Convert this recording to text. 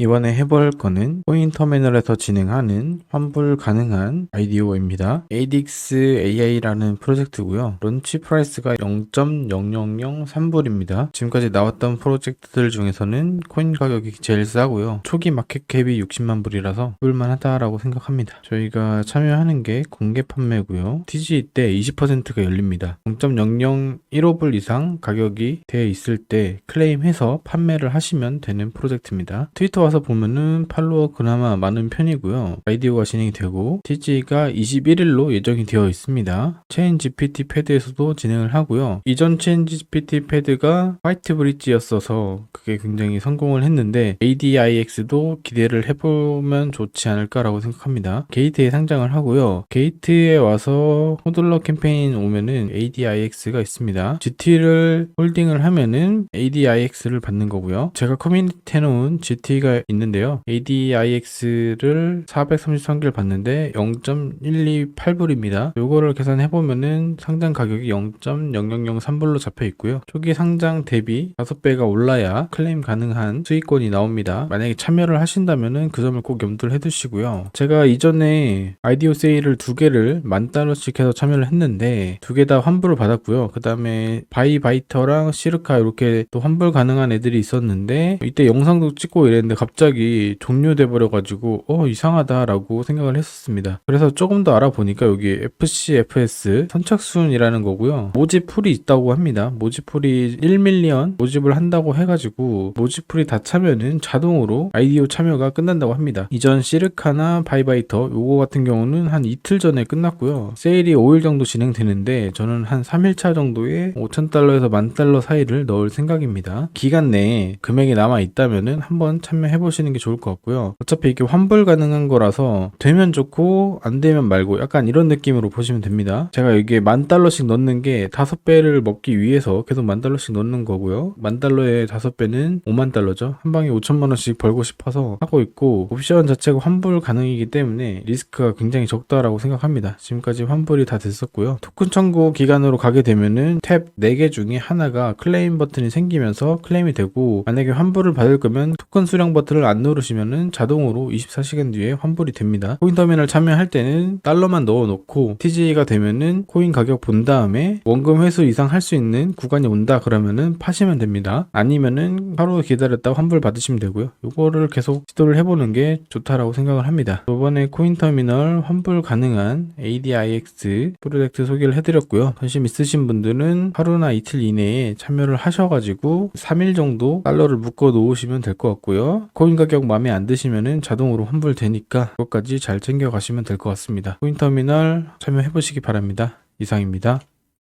이번에 해볼 거는 코인 터미널에서 진행하는 환불 가능한 IDO입니다. ADX AI라는 프로젝트고요. 런치 프라이스가 0.0003불입니다. 지금까지 나왔던 프로젝트들 중에서는 코인 가격이 제일 싸고요. 초기 마켓캡이 60만 불이라서 불만 하다라고 생각합니다. 저희가 참여하는 게 공개 판매고요. TG 때 20%가 열립니다. 0.0015불 이상 가격이 돼 있을 때 클레임해서 판매를 하시면 되는 프로젝트입니다. 트위터 와서 보면은 팔로워 그나마 많은 편이고요. 아이디어가 진행이 되고 TG가 21일로 예정이 되어 있습니다. 체인 GPT 패드에서도 진행을 하고요. 이전 체인 GPT 패드가 화이트 브릿지였어서 그게 굉장히 성공을 했는데 ADIX도 기대를 해보면 좋지 않을까라고 생각합니다. 게이트에 상장을 하고요. 게이트에 와서 호들러 캠페인 오면은 ADIX가 있습니다. GT를 홀딩을 하면은 ADIX를 받는 거고요. 제가 커뮤니티 해놓은 GT가 있는데요. ADIX를 433개를 받는데 0.128불입니다. 요거를 계산해보면은 상장 가격이 0.0003불로 잡혀 있고요. 초기 상장 대비 5배가 올라야 클레임 가능한 수익권이 나옵니다. 만약에 참여를 하신다면은 그 점을 꼭 염두를 해두시고요. 제가 이전에 아이디오 세일을 두 개를 만 달러씩 해서 참여를 했는데 두 개 다 환불을 받았고요. 그 다음에 바이바이터랑 시르카 이렇게 또 환불 가능한 애들이 있었는데 이때 영상도 찍고 이랬는데 갑자기 종료돼 버려 가지고 어 이상하다라고 생각을 했었습니다. 그래서 조금 더 알아보니까 여기 FCFS 선착순이라는 거고요. 모집 풀이 있다고 합니다. 모집 풀이 1밀리언 모집을 한다고 해가지고 모집 풀이 다 차면은 자동으로 아이디오 참여가 끝난다고 합니다. 이전 시르카나 바이바이터 요거 같은 경우는 한 이틀 전에 끝났고요. 세일이 5일 정도 진행되는데 저는 한 3일차 정도에 5,000달러에서 만 달러 사이를 넣을 생각입니다. 기간 내에 금액이 남아 있다면은 한번 참여해 보시는 게 좋을 것 같고요. 어차피 이게 환불 가능한 거라서 되면 좋고 안 되면 말고 약간 이런 느낌으로 보시면 됩니다. 제가 여기에 만 달러씩 넣는 게 다섯 배를 먹기 위해서 계속 만 달러씩 넣는 거고요. 만 달러에 다섯 배는 5만 달러죠. 한 방에 5천만 원씩 벌고 싶어서 하고 있고 옵션 자체가 환불 가능이기 때문에 리스크가 굉장히 적다라고 생각합니다. 지금까지 환불이 다 됐었고요. 토큰 청구 기간으로 가게 되면은 탭 4개 중에 하나가 클레임 버튼이 생기면서 클레임이 되고 만약에 환불을 받을 거면 토큰 수령 버튼 을 안 누르시면은 자동으로 24시간 뒤에 환불이 됩니다. 코인 터미널 참여할 때는 달러만 넣어 놓고 TG가 되면은 코인 가격 본 다음에 원금 회수 이상 할 수 있는 구간이 온다 그러면은 파시면 됩니다. 아니면은 하루 기다렸다 환불 받으시면 되고요. 요거를 계속 시도를 해보는 게 좋다라고 생각을 합니다. 이번에 코인 터미널 환불 가능한 ADIX 프로젝트 소개를 해드렸고요. 관심 있으신 분들은 하루나 이틀 이내에 참여를 하셔가지고 3일 정도 달러를 묶어 놓으시면 될 것 같고요. 코인 가격 마음에 안 드시면은 자동으로 환불되니까 그것까지 잘 챙겨 가시면 될 것 같습니다. 코인 터미널 참여해 보시기 바랍니다. 이상입니다.